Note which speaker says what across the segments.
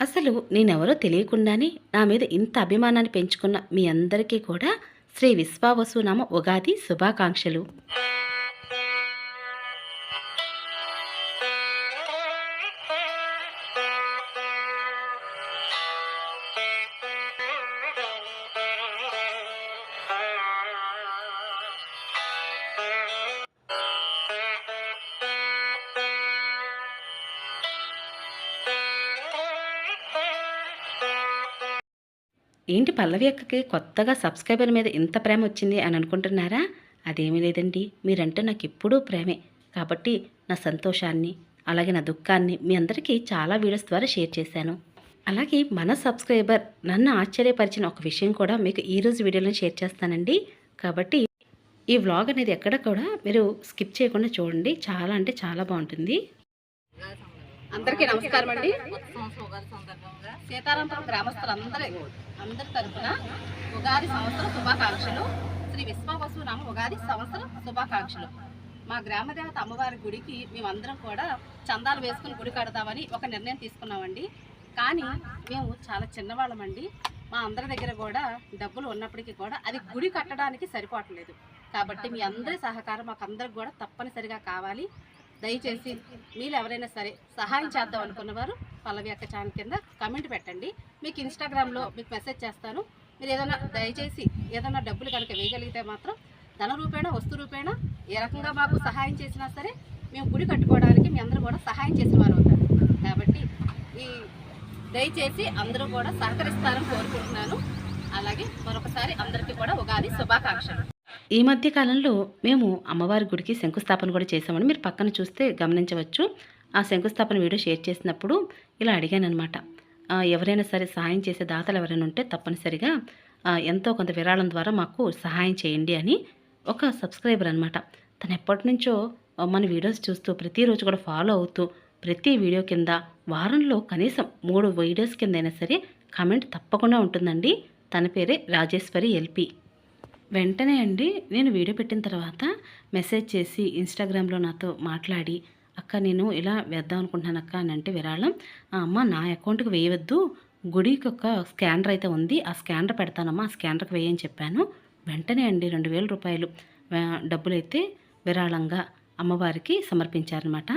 Speaker 1: అసలు నేనెవరో తెలియకుండానే నా మీద ఇంత అభిమానాన్ని పెంచుకున్న మీ అందరికీ కూడా శ్రీ విశ్వావసునామ ఉగాది శుభాకాంక్షలు. ఏంటి పల్లవి అక్కకి కొత్తగా సబ్స్క్రైబర్ మీద ఇంత ప్రేమ వచ్చింది అని అనుకుంటున్నారా? అదేమీ లేదండి. మీరంటే నాకు ఎప్పుడూ ప్రేమే. కాబట్టి నా సంతోషాన్ని అలాగే నా దుఃఖాన్ని మీ అందరికీ చాలా వీడియోస్ ద్వారా షేర్ చేశాను. అలాగే మన సబ్స్క్రైబర్ నన్ను ఆశ్చర్యపరిచిన ఒక విషయం కూడా మీకు ఈరోజు వీడియోలో షేర్ చేస్తానండి. కాబట్టి ఈ వ్లాగ్ అనేది ఎక్కడ కూడా మీరు స్కిప్ చేయకుండా చూడండి. చాలా అంటే చాలా బాగుంటుంది. అందరికీ నమస్కారం అండి. సీతారాంపురం గ్రామస్తులందరి అందరి తరఫున ఉగాది సంవత్సరం శుభాకాంక్షలు. శ్రీ విశ్వవసునామ ఉగాది సంవత్సరం శుభాకాంక్షలు. మా గ్రామదేవత అమ్మవారి గుడికి మేమందరం కూడా చందాలు వేసుకుని గుడి కడతామని ఒక నిర్ణయం తీసుకున్నామండి. కానీ మేము చాలా చిన్నవాళ్ళమండి. మా అందరి దగ్గర కూడా డబ్బులు ఉన్నప్పటికీ కూడా అది గుడి కట్టడానికి సరిపోవట్లేదు. కాబట్టి మీ అందరి సహకారం మాకు అందరికి కూడా తప్పనిసరిగా కావాలి. దయచేసి మీరు ఎవరైనా సరే సహాయం చేద్దాం అనుకున్నవారు పల్లవి యొక్క ఛానల్ కింద కమెంట్ పెట్టండి. మీకు ఇన్స్టాగ్రామ్లో మీకు మెసేజ్ చేస్తాను. మీరు ఏదైనా దయచేసి ఏదైనా డబ్బులు కనుక వేయగలిగితే మాత్రం ధన రూపేణ వస్తు రూపేణ ఏ రకంగా మాకు సహాయం చేసినా సరే మేము గుడి కట్టుకోవడానికి మీ అందరూ కూడా సహాయం చేసిన వారు అవుతారు. కాబట్టి ఈ దయచేసి అందరూ కూడా సహకరిస్తారని కోరుకుంటున్నాను. అలాగే మరొకసారి అందరికీ కూడా ఉగాది శుభాకాంక్షలు. ఈ మధ్య కాలంలో మేము అమ్మవారి గుడికి శంకుస్థాపన కూడా చేసామని మీరు పక్కన చూస్తే గమనించవచ్చు. ఆ శంకుస్థాపన వీడియో షేర్ చేసినప్పుడు ఇలా అడిగాను అనమాట ఎవరైనా సరే సహాయం చేసే దాతలు ఎవరైనా ఉంటే తప్పనిసరిగా ఎంతో కొంత విరాళం ద్వారా మాకు సహాయం చేయండి అని ఒక సబ్స్క్రైబర్ అనమాట తను ఎప్పటి నుంచో మన వీడియోస్ చూస్తూ ప్రతిరోజు కూడా ఫాలో అవుతూ ప్రతి వీడియో కింద వారంలో కనీసం మూడు వీడియోస్ కింద అయినా సరే కామెంట్ తప్పకుండా ఉంటుందండి. తన పేరే రాజేశ్వరి ఎల్పి. వెంటనే అండి నేను వీడియో పెట్టిన తర్వాత మెసేజ్ చేసి ఇన్స్టాగ్రామ్లో నాతో మాట్లాడి అక్క నేను ఇలా వేద్దాం అనుకుంటున్నాను అక్క అని అంటే విరాళం. "ఆ, అమ్మ నా అకౌంట్కి వేయవద్దు. గుడికి ఒక స్కానర్ అయితే ఉంది. ఆ స్కానర్ పెడతానమ్మా. ఆ స్కానర్కి వేయని చెప్పాను. వెంటనే అండి రెండు వేల రూపాయలు. డబ్బులైతే విరాళంగా అమ్మవారికి సమర్పించారనమాట.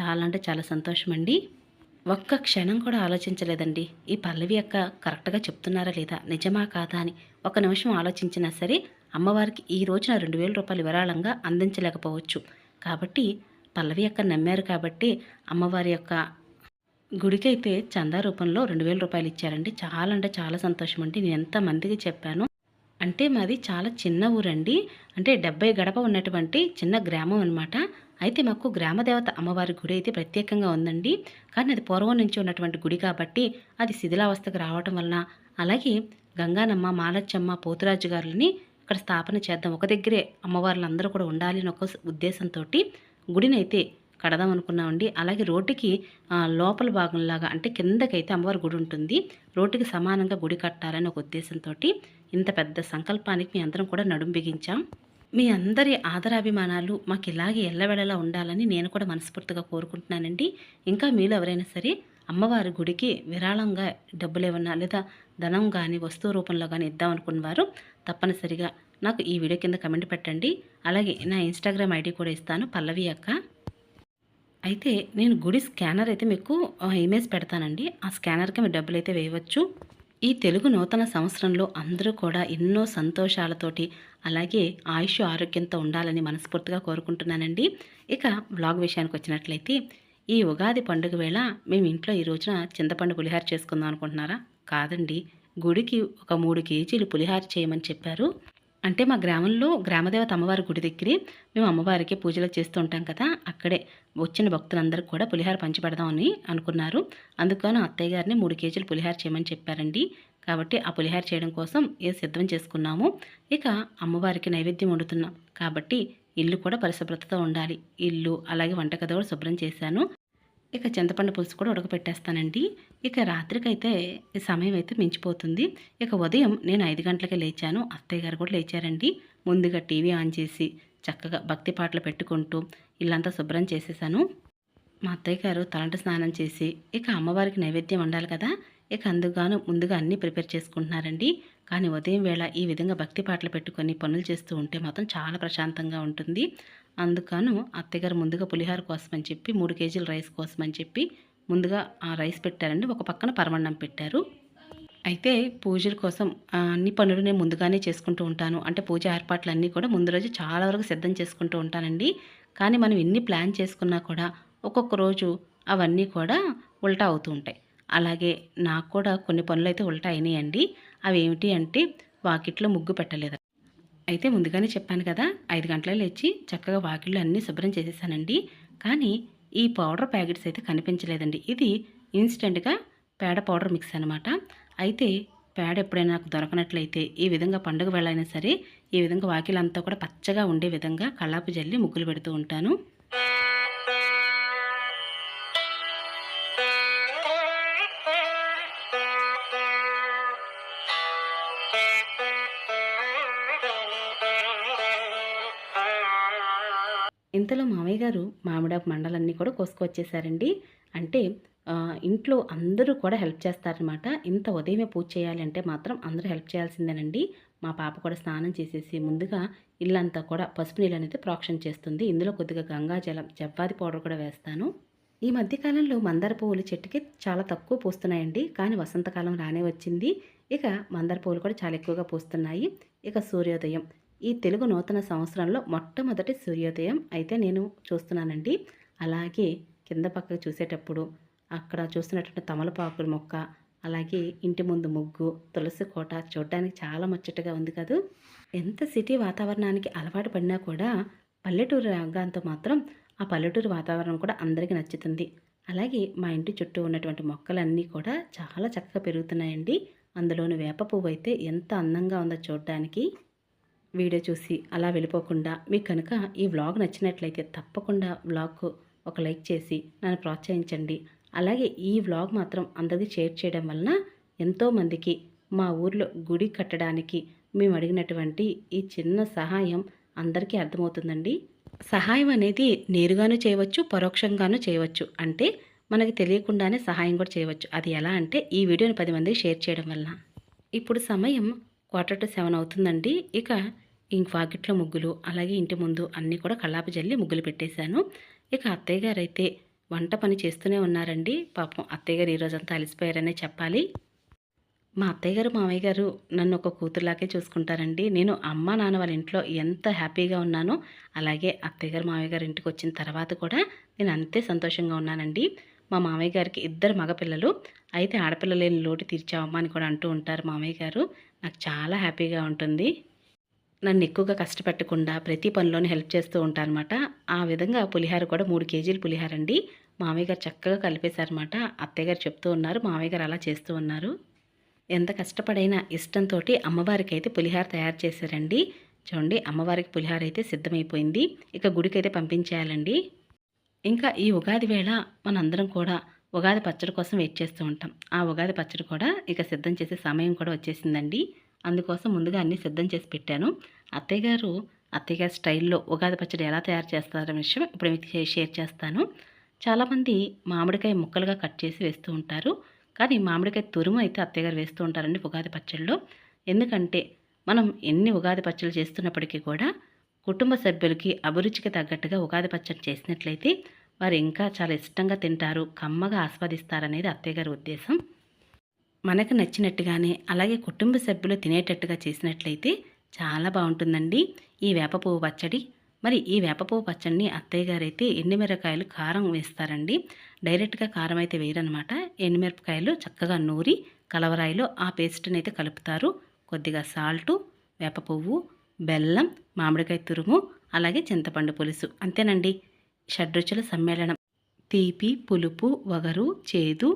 Speaker 1: చాలా అంటే చాలా సంతోషం అండి ఒక్క క్షణం కూడా ఆలోచించలేదండి. ఈ పల్లవి అక్క కరెక్ట్గా చెప్తున్నారా లేదా? నిజమా కాదా అని. ఒక నిమిషం ఆలోచించినా సరే అమ్మవారికి ఈ రోజున రెండు వేల రూపాయలు విరాళంగా అందించలేకపోవచ్చు. కాబట్టి పల్లవి అక్క నమ్మారు కాబట్టి అమ్మవారి యొక్క గుడికైతే చందా రూపంలో రెండు వేల రూపాయలు ఇచ్చారండి. చాలా అంటే చాలా సంతోషం అండి. నేను ఎంతమందికి చెప్పాను అంటే మాది చాలా చిన్న ఊరండి. అంటే డెబ్బై గడప ఉన్నటువంటి చిన్న గ్రామం అనమాట అయితే మాకు గ్రామదేవత అమ్మవారి గుడి అయితే ప్రత్యేకంగా ఉందండి. కానీ అది పూర్వం నుంచి ఉన్నటువంటి గుడి కాబట్టి అది శిథిలావస్థకు రావటం వలన అలాగే గంగానమ్మ మాలచ్చమ్మ పోతురాజు గారులని ఇక్కడ స్థాపన చేద్దాం. ఒక దగ్గరే అమ్మవార్లు అందరూ కూడా ఉండాలి అని ఒక ఉద్దేశంతో గుడిని అయితే కడదాం అనుకున్నామండి. అలాగే రోడ్డుకి లోపల భాగంలాగా అంటే కిందకైతే అమ్మవారి గుడి ఉంటుంది. రోడ్డుకి సమానంగా గుడి కట్టాలని ఒక ఉద్దేశంతో ఇంత పెద్ద సంకల్పానికి మీ అందరం కూడా నడుం బిగించాం. మీ అందరి ఆదరాభిమానాలు మాకు ఇలాగే ఎల్లవెళ్ళలా ఉండాలని నేను కూడా మనస్ఫూర్తిగా కోరుకుంటున్నానండి. ఇంకా మీరు ఎవరైనా సరే అమ్మవారి గుడికి విరాళంగా డబ్బులు ఏమన్నా లేదా ధనం కానీ వస్తువు రూపంలో కానీ ఇద్దాం వారు తప్పనిసరిగా నాకు ఈ వీడియో కింద కమెంట్ పెట్టండి. అలాగే నా ఇన్స్టాగ్రామ్ ఐడి కూడా ఇస్తాను పల్లవి అక్క. అయితే నేను గుడి స్కానర్ అయితే మీకు ఇమేజ్ పెడతానండి. ఆ స్కానర్కి మీరు డబ్బులు అయితే వేయవచ్చు. ఈ తెలుగు నూతన సంవత్సరంలో అందరూ కూడా ఎన్నో సంతోషాలతోటి అలాగే ఆయుష్ ఆరోగ్యంతో ఉండాలని మనస్ఫూర్తిగా కోరుకుంటున్నానండి. ఇక బ్లాగ్ విషయానికి వచ్చినట్లయితే ఈ ఉగాది పండుగ వేళ మేము ఇంట్లో ఈ రోజున చింతపండు పులిహార చేసుకుందాం అనుకుంటున్నారా? కాదండి. గుడికి ఒక మూడు కేజీలు పులిహార చేయమని చెప్పారు. అంటే మా గ్రామంలో గ్రామదేవత అమ్మవారి గుడి దగ్గరే మేము అమ్మవారికి పూజలు చేస్తూ ఉంటాం కదా అక్కడే వచ్చిన భక్తులందరికీ కూడా పులిహార పంచిపెడదామని అనుకున్నారు. అందుకని అత్తయ్య గారిని మూడు కేజీలు పులిహార చేయమని చెప్పారండి. కాబట్టి ఆ పులిహార చేయడం కోసం ఏ సిద్ధం చేసుకున్నాము ఇక అమ్మవారికి నైవేద్యం వండుతున్నాం. కాబట్టి ఇల్లు కూడా పరిశుభ్రతతో ఉండాలి. ఇల్లు అలాగే వంటగది కూడా శుభ్రం చేశాను. ఇక చింతపండు పులుసు కూడా ఉడకపెట్టేస్తానండి. ఇక రాత్రికైతే సమయం అయితే మించిపోతుంది. ఇక ఉదయం నేను ఐదు గంటలకే లేచాను. అత్తయ్య గారు కూడా లేచారండి. ముందుగా టీవీ ఆన్ చేసి చక్కగా భక్తి పాటలు పెట్టుకుంటూ ఇల్లంతా శుభ్రం చేసేసాను. మా అత్తయ్య గారు తలంట స్నానం చేసి ఇక అమ్మవారికి నైవేద్యం వండాలి కదా. ఇక అందుకుగాను ముందుగా అన్నీ ప్రిపేర్ చేసుకుంటున్నారండి. కానీ ఉదయం వేళ ఈ విధంగా భక్తి పాటలు పెట్టుకొని పనులు చేస్తూ ఉంటే మాత్రం చాలా ప్రశాంతంగా ఉంటుంది. అందుకను అత్తయ్యగారు ముందుగా పులిహోర కోసం అని చెప్పి మూడు కేజీల రైస్ కోసం అని చెప్పి ముందుగా ఆ రైస్ పెట్టారండి. ఒక పక్కన పరమన్నం పెట్టారు. అయితే పూజల కోసం అన్ని పనులు నేను ముందుగానే చేసుకుంటూ ఉంటాను. అంటే పూజ ఏర్పాట్లు అన్నీ కూడా ముందు రోజు చాలా వరకు సిద్ధం చేసుకుంటూ ఉంటానండి. కానీ మనం ఎన్ని ప్లాన్ చేసుకున్నా కూడా ఒక్కొక్క రోజు అవన్నీ కూడా ఉల్టా అవుతూ ఉంటాయి. అలాగే నాకు కూడా కొన్ని పనులు అయితే ఉల్టా అయినాయండి. అవి ఏమిటి అంటే వాకిట్లో ముగ్గు పెట్టలేదు. అయితే ముందుగానే చెప్పాను కదా ఐదు గంటలలో లేచి చక్కగా వాకిళ్ళు అన్నీ శుభ్రం చేసేసానండి. కానీ ఈ పౌడర్ ప్యాకెట్స్ అయితే కనిపించలేదండి. ఇది ఇన్స్టెంట్గా పేడ పౌడర్ మిక్స్ అనమాట అయితే పేడ ఎప్పుడైనా నాకు దొరకనట్లయితే ఈ విధంగా పండుగ వెళ్ళైనా సరే ఈ విధంగా వాకిలంతా కూడా పచ్చగా ఉండే విధంగా కళ్ళాపు జల్లి ముగ్గులు పెడుతూ ఉంటాను. కూడా కోసుకొచ్చేసారండి. అంటే ఇంట్లో అందరూ కూడా హెల్ప్ చేస్తారనమాట. ఇంత ఉదయమే పూజ చేయాలంటే మాత్రం అందరూ హెల్ప్ చేయాల్సిందేనండి. మా పాప కూడా స్నానం చేసేసి ముందుగా ఇల్లంతా కూడా పసుపు నీళ్ళు అనేది ప్రోక్షణ చేస్తుంది. ఇందులో కొద్దిగా గంగాజలం జవ్వాది పౌడర్ కూడా వేస్తాను. ఈ మధ్యకాలంలో మందార పువ్వులు చెట్టుకి చాలా తక్కువ పూస్తున్నాయండి. కానీ వసంతకాలం రానే వచ్చింది. ఇక మందార పువ్వులు కూడా చాలా ఎక్కువగా పూస్తున్నాయి. ఇక సూర్యోదయం. ఈ తెలుగు నూతన సంవత్సరంలో మొట్టమొదటి సూర్యోదయం అయితే నేను చూస్తున్నానండి. అలాగే కింద పక్కకు చూసేటప్పుడు అక్కడ చూస్తున్నటువంటి తమలపాకుల మొక్క అలాగే ఇంటి ముందు ముగ్గు తులసి కోట చూడడానికి చాలా ముచ్చటగా ఉంది కదూ. ఎంత సిటీ వాతావరణానికి అలవాటు పడినా కూడా పల్లెటూరు రంగంతో మాత్రం ఆ పల్లెటూరు వాతావరణం కూడా అందరికీ నచ్చుతుంది. అలాగే మా ఇంటి చుట్టూ ఉన్నటువంటి మొక్కలన్నీ కూడా చాలా చక్కగా పెరుగుతున్నాయండి. అందులోని వేప పువ్వు అయితే ఎంత అందంగా ఉందో చూడడానికి. వీడియో చూసి అలా వెళ్ళిపోకుండా మీకు కనుక ఈ వ్లాగ్ నచ్చినట్లయితే తప్పకుండా వ్లాగ్కు ఒక లైక్ చేసి నన్ను ప్రోత్సహించండి. అలాగే ఈ వ్లాగ్ మాత్రం అందరికీ షేర్ చేయడం వలన ఎంతోమందికి మా ఊర్లో గుడి కట్టడానికి మేము అడిగినటువంటి ఈ చిన్న సహాయం అందరికీ అర్థమవుతుందండి. సహాయం అనేది నేరుగాను చేయవచ్చు పరోక్షంగాను చేయవచ్చు. అంటే మనకి తెలియకుండానే సహాయం కూడా చేయవచ్చు. అది ఎలా అంటే ఈ వీడియోని పది మందికి షేర్ చేయడం వలన. ఇప్పుడు సమయం క్వార్టర్ టు సెవెన్ అవుతుందండి. ఇక ఇంక వాకిట్లో ముగ్గులు అలాగే ఇంటి ముందు అన్నీ కూడా కల్లాపి జల్లి ముగ్గులు పెట్టేశాను. ఇక అత్తయ్య గారు అయితే వంట పని చేస్తూనే ఉన్నారండి. పాపం అత్తయ్య గారు ఈరోజంతా అలసిపోయారనే చెప్పాలి. మా అత్తయ్య గారు మామయ్య గారు నన్ను ఒక కూతురులాగే చూసుకుంటారండి. నేను అమ్మ నాన్న వాళ్ళ ఇంట్లో ఎంత హ్యాపీగా ఉన్నానో అలాగే అత్తయ్య గారు మామయ్య గారు ఇంటికి వచ్చిన తర్వాత కూడా నేను అంతే సంతోషంగా ఉన్నానండి. మా మామయ్య గారికి ఇద్దరు మగపిల్లలు. అయితే ఆడపిల్ల లేని లోటు తీర్చావమ్మా అని కూడా అంటూ ఉంటారు మామయ్య గారు. నాకు చాలా హ్యాపీగా ఉంటుంది. నన్ను ఎక్కువగా కష్టపెట్టకుండా ప్రతి పనిలోనే హెల్ప్ చేస్తూ ఉంటానమాట ఆ విధంగా పులిహార కూడా మూడు కేజీలు పులిహార అండి. మామయ్య గారు చక్కగా కలిపేశారనమాట అత్తయ్య గారు చెప్తూ ఉన్నారు మామయ్య గారు అలా చేస్తూ ఉన్నారు. ఎంత కష్టపడైనా ఇష్టంతో అమ్మవారికి అయితే పులిహార తయారు చేశారండి. చూడండి అమ్మవారికి పులిహార అయితే సిద్ధమైపోయింది. ఇక గుడికి అయితే పంపించేయాలండి. ఇంకా ఈ ఉగాది వేళ మనందరం కూడా ఉగాది పచ్చడి కోసం వెయిట్ చేస్తూ ఉంటాం. ఆ ఉగాది పచ్చడి కూడా ఇక సిద్ధం చేసే సమయం కూడా వచ్చేసిందండి. అందుకోసం ముందుగా అన్నీ సిద్ధం చేసి పెట్టాను. అత్తయ్య గారు అత్తయ్య గారి స్టైల్లో ఉగాది పచ్చడి ఎలా తయారు చేస్తారనే విషయం ఇప్పుడు మీకు షేర్ చేస్తాను. చాలామంది మామిడికాయ ముక్కలుగా కట్ చేసి వేస్తూ ఉంటారు. కానీ మామిడికాయ తురుము అయితే అత్తయ్య గారు వేస్తూ ఉంటారండి ఉగాది పచ్చడిలో. ఎందుకంటే మనం ఎన్ని ఉగాది పచ్చళ్ళు చేస్తున్నప్పటికీ కూడా కుటుంబ సభ్యులకి అభిరుచికి తగ్గట్టుగా ఉగాది పచ్చడి చేసినట్లయితే వారు ఇంకా చాలా ఇష్టంగా తింటారు కమ్మగా ఆస్వాదిస్తారనేది అత్తయ్య గారి ఉద్దేశం. మనకు నచ్చినట్టుగానే అలాగే కుటుంబ సభ్యులు తినేటట్టుగా చేసినట్లయితే చాలా బాగుంటుందండి. ఈ వేప పువ్వు పచ్చడి. మరి ఈ వేప పువ్వు పచ్చడిని అత్తయ్య గారైతే ఎండుమిరకాయలు కారం వేస్తారండి. డైరెక్ట్గా కారం అయితే వేయరనమాట. ఎండుమిరపకాయలు చక్కగా నూరి కలవరాయిలో ఆ పేస్ట్ని అయితే కలుపుతారు. కొద్దిగా సాల్టు వేప పువ్వు బెల్లం మామిడికాయ తురుము అలాగే చింతపండు పులుసు. అంతేనండి. షడ్రుచుల సమ్మేళనం. తీపి పులుపు వగరు చేదు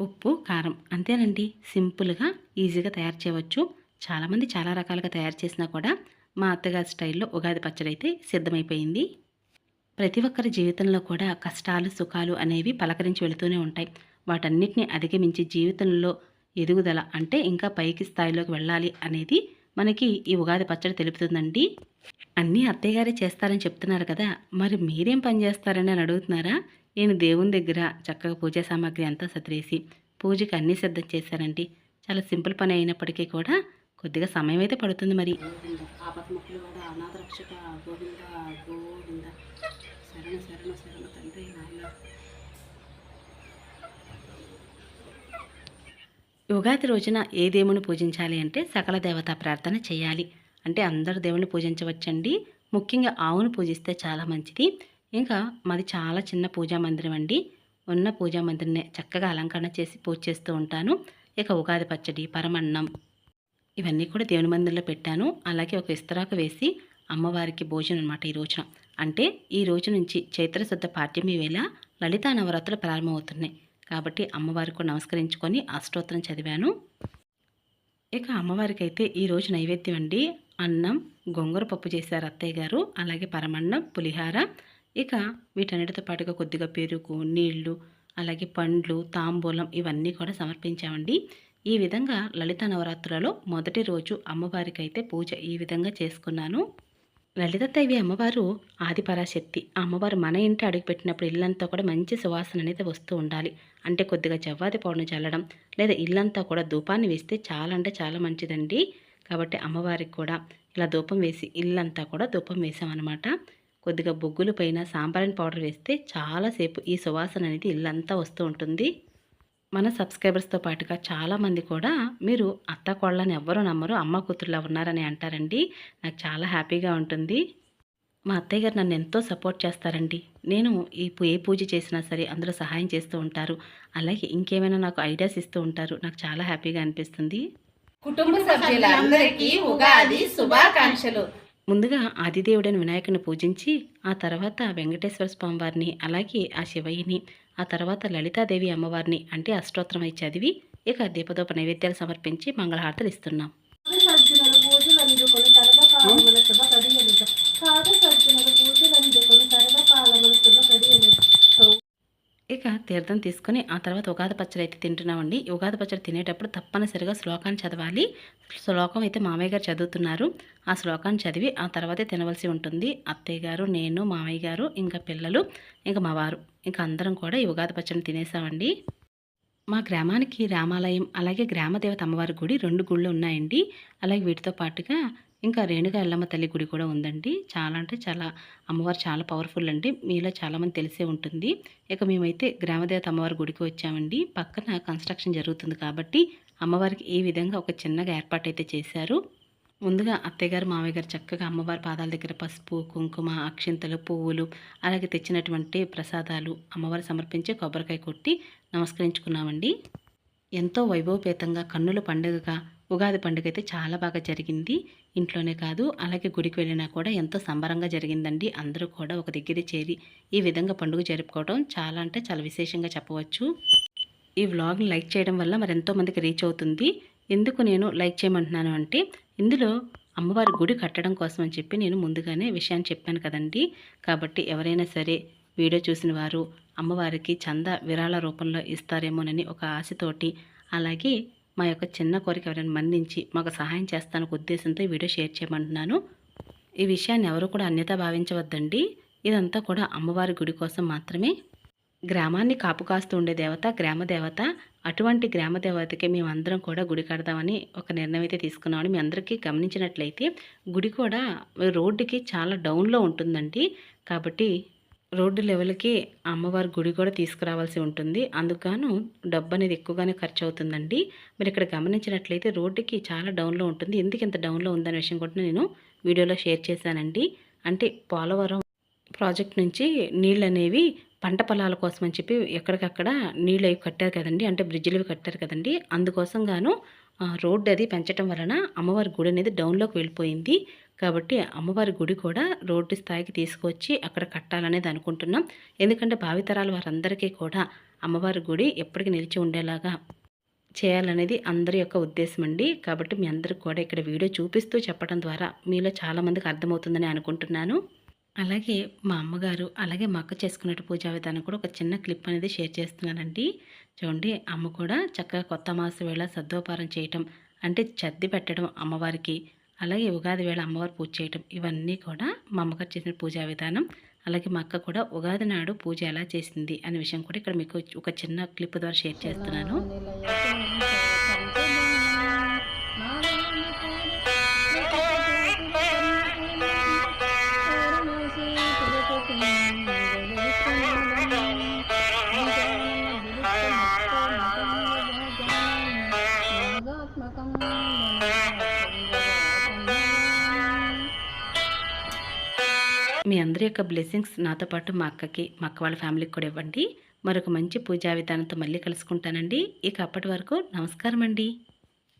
Speaker 1: ఉప్పు కారం అంతేనండి. సింపుల్గా ఈజీగా తయారు చేయవచ్చు. చాలామంది చాలా రకాలుగా తయారు చేసినా కూడా మా అత్తగారి స్టైల్లో ఉగాది పచ్చడి అయితే సిద్ధమైపోయింది. ప్రతి ఒక్కరి జీవితంలో కూడా కష్టాలు సుఖాలు అనేవి పలకరించి వెళుతూనే ఉంటాయి. వాటన్నిటిని అధిగమించి జీవితంలో ఎదుగుదల అంటే ఇంకా పైకి స్థాయిలోకి వెళ్ళాలి అనేది మనకి ఈ ఉగాది పచ్చడి తెలుపుతుందండి. అన్నీ అత్తయ్య గారే చేస్తారని చెప్తున్నారు కదా మరి మీరేం పని చేస్తారని అని అడుగుతున్నారా? నేను దేవుని దగ్గర చక్కగా పూజా సామాగ్రి అంతా సదిరేసి పూజకి అన్నీ సిద్ధం చేశానండి. చాలా సింపుల్ పని అయినప్పటికీ కూడా కొద్దిగా సమయం అయితే పడుతుంది మరి. యుగాది రోజున ఏ దేవుని పూజించాలి అంటే సకల దేవతా ప్రార్థన చేయాలి. అంటే అందరు దేవుని పూజించవచ్చండి. ముఖ్యంగా ఆవును పూజిస్తే చాలా మంచిది. ఇంకా మాది చాలా చిన్న పూజా మందిరం అండి. ఉన్న పూజా మందిరాన్ని చక్కగా అలంకరణ చేసి పూజ చేస్తూ ఉంటాను. ఇక ఉగాది పచ్చడి పరమన్నం ఇవన్నీ కూడా దేవుని మందిరంలో పెట్టాను. అలాగే ఒక ఇస్తరాకు వేసి అమ్మవారికి భోజనం అనమాట ఈ రోజున. అంటే ఈ రోజు నుంచి చైత్ర శుద్ధ పాఠ్యమి వేళ లలితా నవరాత్రులు ప్రారంభమవుతున్నాయి. కాబట్టి అమ్మవారికి నమస్కరించుకొని అష్టోత్తరం చదివాను. ఇక అమ్మవారికి అయితే ఈరోజు నైవేద్యం అండి. అన్నం గొంగూర పప్పు చేశారు అత్తయ్య గారు. అలాగే పరమన్నం పులిహార ఇక వీటన్నిటితో పాటుగా కొద్దిగా పెరుగు నీళ్ళు అలాగే పండ్లు తాంబూలం ఇవన్నీ కూడా సమర్పించామండి. ఈ విధంగా లలిత నవరాత్రులలో మొదటి రోజు అమ్మవారికి అయితే పూజ ఈ విధంగా చేసుకున్నాను. లలితదేవి అమ్మవారు ఆదిపరాశక్తి. ఆ అమ్మవారు మన ఇంటి అడుగుపెట్టినప్పుడు ఇల్లంతా కూడా మంచి సువాసన అనేది వస్తూ ఉండాలి. అంటే కొద్దిగా జవ్వాది పౌడర్ని చల్లడం లేదా ఇల్లంతా కూడా ధూపాన్ని వేస్తే చాలా అంటే చాలా మంచిదండి. కాబట్టి అమ్మవారికి కూడా ఇలా ధూపం వేసి ఇల్లంతా కూడా ధూపం వేసామన్నమాట. కొద్దిగా బొగ్గుల పైన సాంబ్రాణి పౌడర్ వేస్తే చాలాసేపు ఈ సువాసన అనేది ఇల్లంతా వస్తూ ఉంటుంది. మన సబ్స్క్రైబర్స్తో పాటుగా చాలామంది కూడా మీరు అత్త కోళ్ళని ఎవ్వరూ నమ్మరు అమ్మ కూతురులా ఉన్నారని అంటారండి. నాకు చాలా హ్యాపీగా ఉంటుంది. మా అత్తయ్య గారు నన్ను ఎంతో సపోర్ట్ చేస్తారండి. నేను ఈ పూ- ఏ పూజ చేసినా సరే అందులో సహాయం చేస్తూ ఉంటారు. అలాగే ఇంకేమైనా నాకు ఐడియాస్ ఇస్తూ ఉంటారు. నాకు చాలా హ్యాపీగా అనిపిస్తుంది.
Speaker 2: కుటుంబ సభ్యులందరికీ ఉగాది శుభాకాంక్షలు.
Speaker 1: ముందుగా ఆదిదేవుడైన వినాయకుని పూజించి ఆ తర్వాత వెంకటేశ్వర స్వామి వారిని అలాగే ఆ శివయ్యని ఆ తర్వాత లలితాదేవి అమ్మవారిని అంటే అష్టోత్తరం అయి చదివి ఇక దీపదోప నైవేద్యాలు సమర్పించి మంగళహారతలు ఇస్తున్నాం.
Speaker 3: సజ్జనుల
Speaker 1: ఇక తీర్థం తీసుకొని ఆ తర్వాత ఉగాది పచ్చడి అయితే తింటున్నామండి. ఉగాది పచ్చడి తినేటప్పుడు తప్పనిసరిగా శ్లోకాన్ని చదవాలి. శ్లోకం అయితే మామయ్య గారు చదువుతున్నారు. ఆ శ్లోకాన్ని చదివి ఆ తర్వాతే తినవలసి ఉంటుంది. అత్తయ్య గారు నేను మామయ్య గారు ఇంకా పిల్లలు ఇంకా మా వారు ఇంకా అందరం కూడా ఈ ఉగాది పచ్చడిని తినేసామండి. మా గ్రామానికి రామాలయం అలాగే గ్రామదేవత అమ్మవారి గుడి రెండు గుళ్ళు ఉన్నాయండి. అలాగే వీటితో పాటుగా ఇంకా రేణుగా ఎల్లమ్మ తల్లి గుడి కూడా ఉందండి. చాలా అంటే చాలా అమ్మవారు చాలా పవర్ఫుల్ అండి. మీలో చాలామంది తెలిసే ఉంటుంది. ఇక మేమైతే గ్రామదేవత అమ్మవారి గుడికి వచ్చామండి. పక్కన కన్స్ట్రక్షన్ జరుగుతుంది కాబట్టి అమ్మవారికి ఈ విధంగా ఒక చిన్నగా ఏర్పాటు అయితే చేశారు. ముందుగా అత్తయ్యగారు మామయ్య గారు చక్కగా అమ్మవారి పాదాల దగ్గర పసుపు కుంకుమ అక్షింతలు పువ్వులు అలాగే తెచ్చినటువంటి ప్రసాదాలు అమ్మవారు సమర్పించే కొబ్బరికాయ కొట్టి నమస్కరించుకున్నామండి. ఎంతో వైభవపేతంగా కన్నుల పండుగగా ఉగాది పండుగ అయితే చాలా బాగా జరిగింది. ఇంట్లోనే కాదు అలాగే గుడికి వెళ్ళినా కూడా ఎంతో సంబరంగా జరిగిందండి. అందరూ కూడా ఒక దగ్గర చేరి ఈ విధంగా పండుగ జరుపుకోవడం చాలా అంటే చాలా విశేషంగా చెప్పవచ్చు. ఈ వ్లాగ్ని లైక్ చేయడం వల్ల మరి మందికి రీచ్ అవుతుంది. ఎందుకు నేను లైక్ చేయమంటున్నాను అంటే ఇందులో అమ్మవారి గుడి కట్టడం కోసం అని చెప్పి నేను ముందుగానే విషయాన్ని చెప్పాను కదండి. కాబట్టి ఎవరైనా సరే వీడియో చూసిన వారు అమ్మవారికి చంద విరాళ రూపంలో ఇస్తారేమోనని ఒక ఆశతోటి అలాగే మా యొక్క చిన్న కోరిక ఎవరైనా మన్నించి మాకు సహాయం చేస్తాను ఉద్దేశంతో ఈ వీడియో షేర్ చేయమంటున్నాను. ఈ విషయాన్ని ఎవరు కూడా అన్యత భావించవద్దండి. ఇదంతా కూడా అమ్మవారి గుడి కోసం మాత్రమే. గ్రామాన్ని కాపు కాస్తూ ఉండే దేవత గ్రామ దేవత అటువంటి గ్రామ దేవతకి మేమందరం కూడా గుడి కడదామని ఒక నిర్ణయం అయితే తీసుకున్నామని మీ అందరికీ గమనించినట్లయితే గుడి కూడా రోడ్డుకి చాలా డౌన్లో ఉంటుందండి. కాబట్టి రోడ్డు లెవెల్కి అమ్మవారి గుడి కూడా తీసుకురావాల్సి ఉంటుంది. అందుకు డబ్బు అనేది ఎక్కువగానే ఖర్చు అవుతుందండి మీరు ఇక్కడ గమనించినట్లయితే రోడ్డుకి చాలా డౌన్లో ఉంటుంది. ఎందుకు ఇంత డౌన్లో ఉందనే విషయం కూడా నేను వీడియోలో షేర్ చేశానండి. అంటే పోలవరం ప్రాజెక్ట్ నుంచి నీళ్ళు అనేవి పంట పొలాల కోసం అని చెప్పి ఎక్కడికక్కడ నీళ్ళు అవి కట్టారు కదండి. అంటే బ్రిడ్జిలు అవి కట్టారు కదండి. అందుకోసం గాను ఆ, రోడ్డు అది పెంచడం వలన అమ్మవారి గుడి అనేది డౌన్లోకి వెళ్ళిపోయింది. కాబట్టి అమ్మవారి గుడి కూడా రోడ్డు స్థాయికి తీసుకొచ్చి అక్కడ కట్టాలనేది అనుకుంటున్నాం. ఎందుకంటే భావితరాల వారందరికీ కూడా అమ్మవారి గుడి ఎప్పటికీ నిలిచి ఉండేలాగా చేయాలనేది అందరి యొక్క ఉద్దేశం అండి. కాబట్టి మీ అందరికి కూడా ఇక్కడ వీడియో చూపిస్తూ చెప్పడం ద్వారా మీలో చాలామందికి అర్థమవుతుందని అనుకుంటున్నాను. అలాగే మా అమ్మగారు అలాగే మా అక్క చేసుకున్నట్టు పూజా విధానం కూడా ఒక చిన్న క్లిప్ అనేది షేర్ చేస్తున్నానండి. చూడండి అమ్మ కూడా చక్కగా కొత్త మాస వేళ సద్వపారం చేయటం అంటే చద్ది పెట్టడం అమ్మవారికి అలాగే ఉగాది వేళ అమ్మవారు పూజ చేయటం ఇవన్నీ కూడా మా అమ్మగారు చేసిన పూజా విధానం.
Speaker 4: అలాగే మా అక్క కూడా ఉగాది నాడు పూజ ఎలా చేసింది అనే విషయం కూడా ఇక్కడ మీకు ఒక చిన్న క్లిప్ ద్వారా షేర్ చేస్తున్నాను. అందరి యొక్క బ్లెస్సింగ్స్ నాతో పాటు మా అక్కకి మా అక్క వాళ్ళ ఫ్యామిలీకి కూడా ఇవ్వండి. మరొక మంచి పూజా విధానంతో మళ్ళీ కలుసుకుంటానండి. ఇక అప్పటి వరకు నమస్కారం అండి